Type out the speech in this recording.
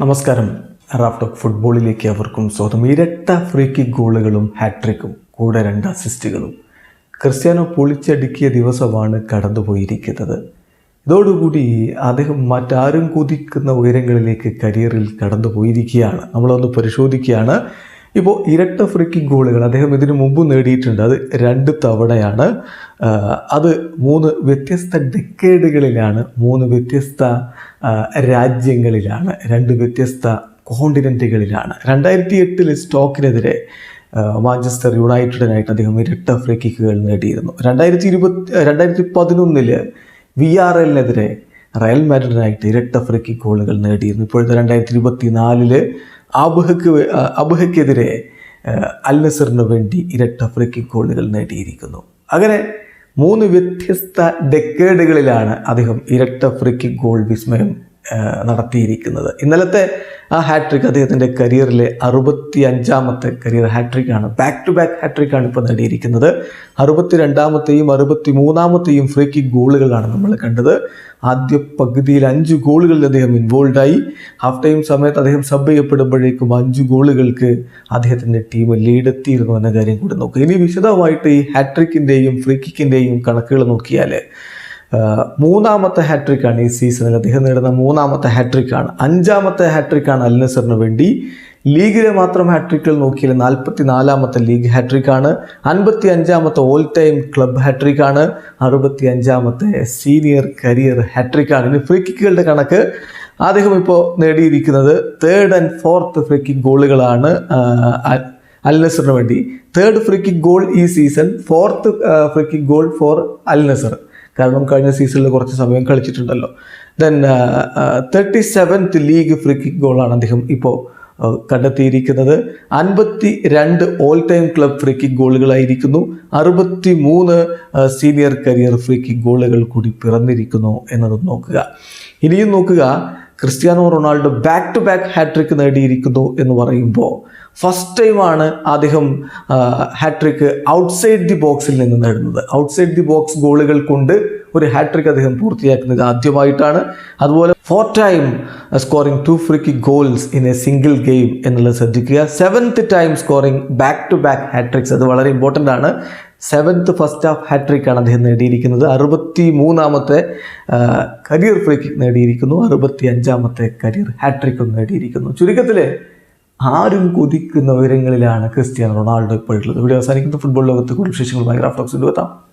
നമസ്കാരം. റാഫ്ടോക്ക് ഫുട്ബോളിലേക്ക് അവർക്കും സ്വാഗതം. ഇരട്ട ഫ്രീക്കി ഗോളുകളും ഹാട്രിക്കും കൂടെ രണ്ട് അസിസ്റ്റുകളും ക്രിസ്ത്യാനോ പൊളിച്ചടുക്കിയ ദിവസമാണ് കടന്നുപോയിരിക്കുന്നത്. ഇതോടുകൂടി അദ്ദേഹം മറ്റാരും കുതിക്കുന്ന ഉയരങ്ങളിലേക്ക് കരിയറിൽ കടന്നുപോയിരിക്കുകയാണ്. നമ്മളൊന്ന് പരിശോധിക്കുകയാണ്. ഇപ്പോൾ ഇരട്ട ഫ്രീ ഗോളുകൾ അദ്ദേഹം ഇതിനു മുമ്പ് നേടിയിട്ടുണ്ട്. അത് രണ്ട് തവണയാണ്. അത് മൂന്ന് വ്യത്യസ്ത ഡെക്കേഡുകളിലാണ് മൂന്ന് വ്യത്യസ്ത രാജ്യങ്ങളിലാണ് രണ്ട് വ്യത്യസ്ത കോണ്ടിനെന്റുകളിലാണ് രണ്ടായിരത്തി എട്ടിൽ സ്റ്റോക്കിനെതിരെ മാഞ്ചസ്റ്റർ യുണൈറ്റഡിനായിട്ട് അദ്ദേഹം ഇരട്ട ഫ്രീ കിക്കുകൾ നേടിയിരുന്നു. രണ്ടായിരത്തി ഇരുപത്തി രണ്ടായിരത്തി പതിനൊന്നിൽ വി ആർ എല്ലിനെതിരെ റയൽ മാഡ്രിഡിനായിട്ട് ഇരട്ട ഫ്രീ കിക്ക് ഗോളുകൾ നേടിയിരുന്നു. ഇപ്പോഴത്തെ രണ്ടായിരത്തി ഇരുപത്തി നാലിൽ അബുഹക്ക് വേ- അബുഹയ്ക്കെതിരെ അൽനസറിനു അൽ നസറിന് വേണ്ടി ഇരട്ട ഫ്രീ കിക്ക് ഗോളുകൾ നേടിയിരിക്കുന്നു. അങ്ങനെ മൂന്ന് വ്യത്യസ്ത ഡെക്കേഡുകളിലാണ് അദ്ദേഹം ഇരട്ട ഫ്രീ കോൾ ഗോൾ വിസ്മയം നടത്തിയിരിക്കുന്നത്. ഇന്നലത്തെ ആ ഹാട്രിക് അദ്ദേഹത്തിന്റെ കരിയറിലെ അറുപത്തി അഞ്ചാമത്തെ കരിയർ ഹാട്രിക്കാണ് ബാക്ക് ടു ബാക്ക് ഹാട്രിക്കാണ് ഇപ്പോൾ നേടിയിരിക്കുന്നത് അറുപത്തി രണ്ടാമത്തെയും അറുപത്തി മൂന്നാമത്തെയും ഫ്രീ കിക്ക് ഗോളുകളാണ് നമ്മൾ കണ്ടത്. ആദ്യ പകുതിയിൽ അഞ്ച് ഗോളുകളിൽ അദ്ദേഹം ഇൻവോൾവായി ഹാഫ് ടൈം സമയത്ത് അദ്ദേഹം സബ് ചെയ്യപ്പെടുമ്പോഴേക്കും അഞ്ച് ഗോളുകൾക്ക് അദ്ദേഹത്തിന്റെ ടീം ലീഡെത്തിയിരുന്നു എന്ന കാര്യം കൂടി നോക്കുക ഇനി വിശദമായിട്ട് ഈ ഹാട്രിക്കിന്റെയും ഫ്രീ കിക്കിന്റെയും കണക്കുകൾ നോക്കിയാൽ മൂന്നാമത്തെ ഹാട്രിക്കാണ് ഈ സീസണിൽ അദ്ദേഹം നേടുന്ന മൂന്നാമത്തെ ഹാട്രിക്കാണ് അഞ്ചാമത്തെ ഹാട്രിക്കാണ് അൽ നസറിന് വേണ്ടി. ലീഗിലെ മാത്രം ഹാട്രിക്കുകൾ നോക്കിയാൽ നാൽപ്പത്തി നാലാമത്തെ ലീഗ് ഹാട്രിക്കാണ് അൻപത്തി അഞ്ചാമത്തെ ഓൾ ടൈം ക്ലബ് ഹാട്രിക്കാണ് അറുപത്തി അഞ്ചാമത്തെ സീനിയർ കരിയർ ഹാട്രിക്കാണ് ഇനി ഫ്രീ കിക്കുകളുടെ കണക്ക് അദ്ദേഹം ഇപ്പോൾ നേടിയിരിക്കുന്നത് third and fourth free kick ഗോളുകളാണ് ആഹ് അൽ- അൽ നസറിന് വേണ്ടി. തേർഡ് ഫ്രീ കിക്ക് ഗോൾ ഈ season fourth free kick goal for Al Nassr കാരണം കഴിഞ്ഞ സീസണിൽ കുറച്ച് സമയം കളിച്ചിട്ടുണ്ടല്ലോ. Then thirty seventh league free kick ഗോളാണ് അദ്ദേഹം ഇപ്പോൾ കണ്ടെത്തിയിരിക്കുന്നത്. അൻപത്തി രണ്ട് all time club free kick ഗോളുകളായിരിക്കുന്നു അറുപത്തി മൂന്ന് സീനിയർ കരിയർ ഫ്രീ കിക്ക് ഗോളുകൾ കൂടി പിറന്നിരിക്കുന്നു എന്നതും നോക്കുക. ഇനിയും നോക്കുക Cristiano Ronaldo back to back hat trick നേടിയിരിക്കുന്നു എന്ന് പറയുമ്പോൾ ഫസ്റ്റ് ടൈമാണ് അദ്ദേഹം ഹാട്രിക് ഔട്ട്സൈഡ് ദി ബോക്സിൽ നിന്ന് നേടുന്നത്. ഔട്ട്സൈഡ് ദി ബോക്സ് ഗോളുകൾ കൊണ്ട് ഒരു ഹാട്രിക് അദ്ദേഹം പൂർത്തിയാക്കുന്നത് ആദ്യമായിട്ടാണ്. അതുപോലെ four time scoring two free goals in a single game എന്നുള്ളത് ശ്രദ്ധിക്കുക. Seventh time scoring back to back hat tricks അത് വളരെ ഇമ്പോർട്ടന്റ് ആണ്. സെവൻത്ത് ഫസ്റ്റ് ഹാഫ് ഹാട്രിക്കാണ് അദ്ദേഹം നേടിയിരിക്കുന്നത്. അറുപത്തി മൂന്നാമത്തെ കരിയർ ഫ്രീ കിക്ക് നേടിയിരിക്കുന്നു. അറുപത്തി അഞ്ചാമത്തെ കരിയർ ഹാട്രിക്കും നേടിയിരിക്കുന്നു. ചുരുക്കത്തിൽ ആരും കൊതിക്കുന്ന ഉയരങ്ങളിലാണ് ക്രിസ്ത്യാനോ റൊണാൾഡോ ഇപ്പോഴുള്ളത്. ഇവിടെ അവസാനിക്കുന്ന ഫുട്ബോൾ ലോകത്ത് കൂടുതൽ വിശേഷങ്ങളുമായി റാഫ്റ്റോക്സ് എത്താം.